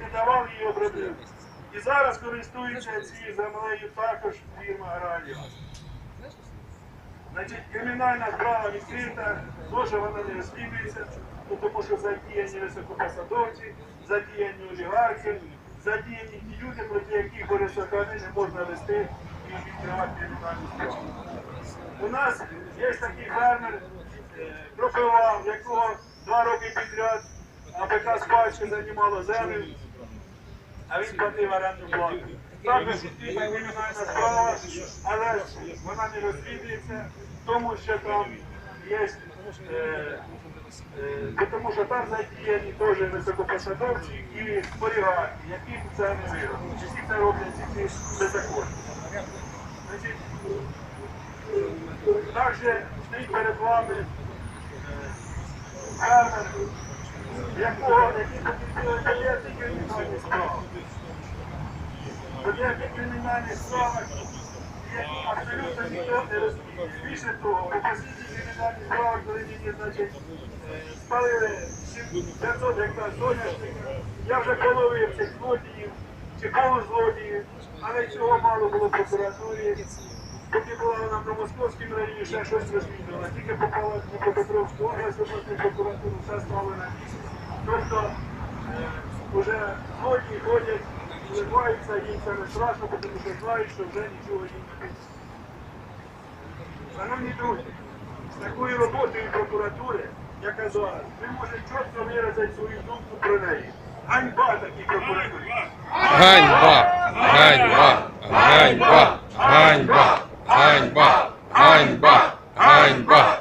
не давав її обробити. І зараз користується цією землею також фірма Аграріо. Значить, кримінальна справа відкрита, теж вона не розслідується, ну, тому що задіяні високопосадовці, задіяні олігархи, задіяні ті люди, проти яких Борисокрани не можна вести і відкривати кримінальну справу. У нас є такий фермер, е, пропивав, якого два роки підряд АПК спадщи займало землю, він оренду плату. Також відкрита кримінальна справа, але вона не розслідується, тому що там є, е, е, тому що там задіяні теж високопосадовці і спорігати, які це не вироблять. Всі це роблять беззаконно. Значить, також стоїть перед вами е, фермер, якого, який є тільки кримінальні справи. Кримінальні справи є абсолютно ніхто не розуміє. Більше того, у послідній кримінальній справі, коли мені, значить, е, спалили 500 гектар соняшника, я вже половив цих злодіїв чи полузлодіїв, але цього мало було в прокуратурі. Поки була вона в Московському районі, ще щось розслідувала. Тільки попала в Дніпропетровську область, обласну прокуратуру, все стало на місці. Тобто е, вже злодії ходять, вливаються, їм це не страшно, тому що знають, що вже нічого їм не буде. Шановні друзі, з такою роботою прокуратури, яка зараз, ви можете чітко виразити свою думку про неї. Ганьба такій прокуратурі. Ганьба! Ганьба! Ганьба! Ганьба! Ганьба! Ганьба! Ганьба!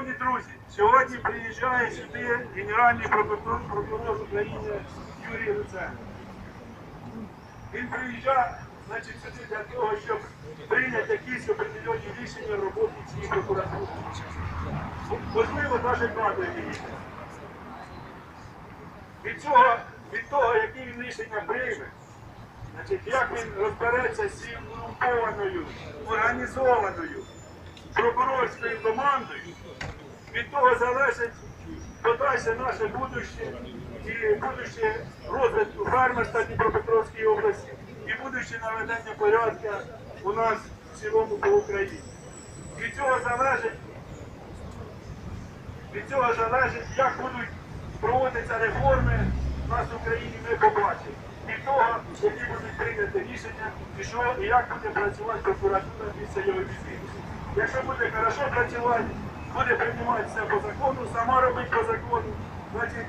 Шановні друзі, сьогодні приїжджає сюди генеральний прокурор, прокурор України Юрій Луценко. Він приїжджає значить, сюди для того, щоб прийняти якісь определенні рішення в роботі цієї прокуратури. Можливо, навіть кадрові рішення. Від цього, від того, які він рішення прийме, значить, як він розбереться з цією корумпованою, організованою прокурорською командою, від того залежить подальше наше будуще і будуще розвитку фермерства Дніпропетровської області і будуще наведення порядку у нас в цілому по Україні. Від цього залежить, від цього залежить, як будуть проводитися реформи в нас в Україні, ми побачимо. Від того, які будуть прийняті рішення, і що і як буде працювати прокуратура після його візиту. Якщо буде хорошо працювати, буде приймати по закону, сама робить по закону, значить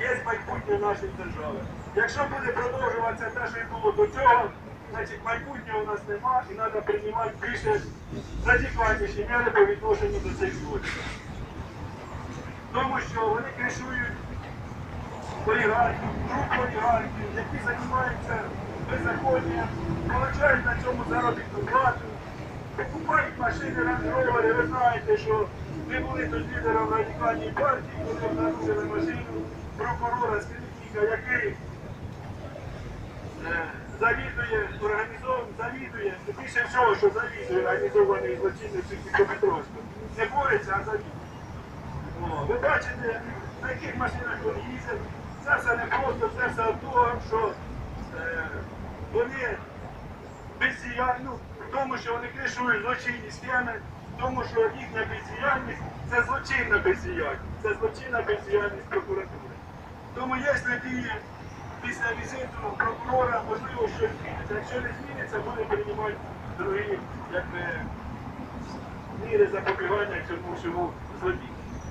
є майбутнє нашої держави. Якщо буде продовжуватися те, що й було до цього, значить майбутнього у нас нема і треба приймати більше радикальніші міри по відношенню до цих злочинів. Тому що вони кришують олігархів, груп олігархів, які займаються беззаконням, получають на цьому заробітну плату, покупають машини Rover, ви знаєте, що ви були тут лідером радикальної партії, коли обнаружили машину прокурора Скрипника, який е, завідує, організовує, завідує, більше всього, що завідує організований злочинний Дніпропетровську. Не бореться, а завідує. Ви бачите, на яких машинах вони їздять. Це все не просто, це все від того, що е, вони бездіяльні, в тому, що вони кришують злочинні схеми, тому, що їхня бездіяльність це злочинна бездіяльність, це злочинна бездіяльність прокуратури. Тому якщо діє після візиту прокурора, можливо, щось зміниться. Якщо не зміниться, буде приймати другі якби, міри запобігання цьому всьому злодію.